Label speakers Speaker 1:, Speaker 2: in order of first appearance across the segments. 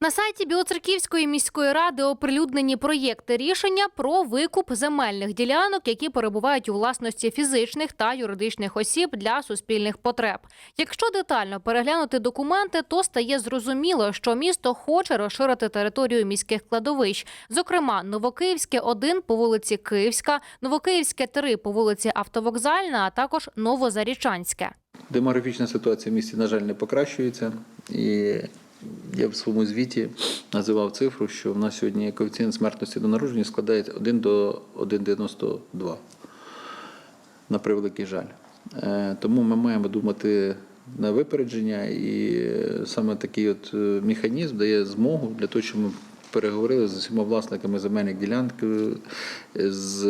Speaker 1: На сайті Білоцерківської міської ради оприлюднені проєкти рішення про викуп земельних ділянок, які перебувають у власності фізичних та юридичних осіб для суспільних потреб. Якщо детально переглянути документи, то стає зрозуміло, що місто хоче розширити територію міських кладовищ, зокрема Новокиївське 1 по вулиці Київська, Новокиївське 3 по вулиці Автовокзальна, а також Новозарічанське.
Speaker 2: Демографічна ситуація в місті, на жаль, не покращується. І я в своєму звіті називав цифру, що в нас сьогодні коефіцієнт смертності до народження складає 1 до 1,92. На превеликий жаль. Е, Тому ми маємо думати на випередження, і саме такий от е, механізм дає змогу для того, щоб ми переговорили з усіма власниками земельних ділянок, е, з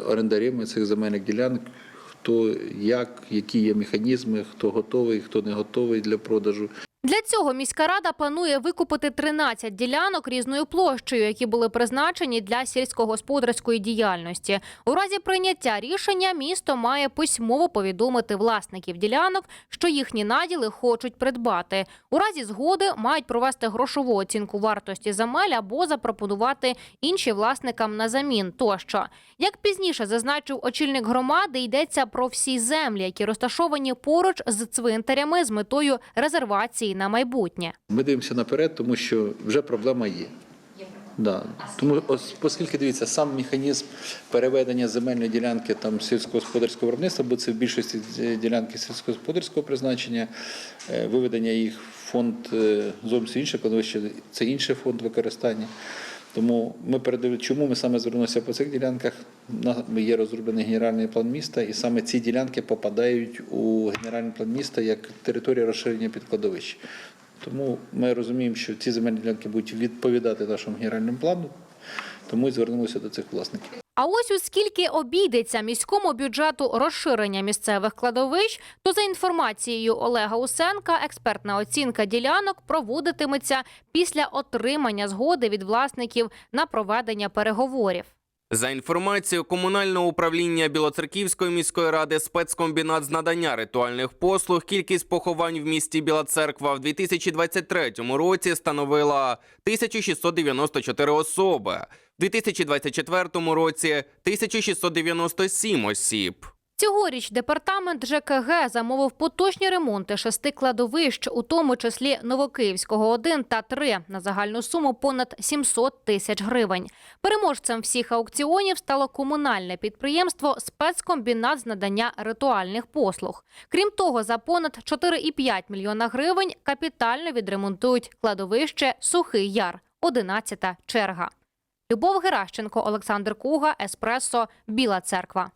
Speaker 2: орендарями цих земельних ділянок, хто як, які є механізми, хто готовий, хто не готовий для продажу.
Speaker 1: Для цього міська рада планує викупити 13 ділянок різною площею, які були призначені для сільськогосподарської діяльності. У разі прийняття рішення місто має письмово повідомити власників ділянок, що їхні наділи хочуть придбати. У разі згоди мають провести грошову оцінку вартості земель або запропонувати інші власникам на замін. Тощо, як пізніше зазначив очільник громади, йдеться про всі землі, які розташовані поруч з цвинтарями з метою резервації на майбутнє.
Speaker 2: Ми дивимося наперед, тому що вже проблема є. Да. Тому, оскільки дивіться, сам механізм переведення земельної ділянки там сільськогосподарського виробництва, бо це в більшості е, ділянки сільськогосподарського призначення, е, виведення їх в фонд е, зовсім інше, кладовище це інший фонд використання. Тому ми передивили, чому ми саме звернулися по цих ділянках. Є розроблений генеральний план міста, і саме ці ділянки попадають у генеральний план міста як територія розширення під кладовище. Тому ми розуміємо, що ці земельні ділянки будуть відповідати нашому генеральному плану, тому і звернулися до цих власників.
Speaker 1: А ось у скільки обійдеться міському бюджету розширення місцевих кладовищ, то за інформацією Олега Усенка, експертна оцінка ділянок проводитиметься після отримання згоди від власників на проведення переговорів.
Speaker 3: За інформацією комунального управління Білоцерківської міської ради спецкомбінат з надання ритуальних послуг, кількість поховань в місті Біла Церква в 2023 році становила 1694 особи, в 2024 році 1697 осіб.
Speaker 1: Цьогоріч департамент ЖКГ замовив поточні ремонти шести кладовищ, у тому числі Новокиївського 1 та 3, на загальну суму понад 700 тисяч гривень. Переможцем всіх аукціонів стало комунальне підприємство спецкомбінат з надання ритуальних послуг. Крім того, за понад 4,5 мільйона гривень капітально відремонтують кладовище Сухий Яр, 11 черга. Любов Геращенко, Олександр Куга, Еспресо, Біла Церква.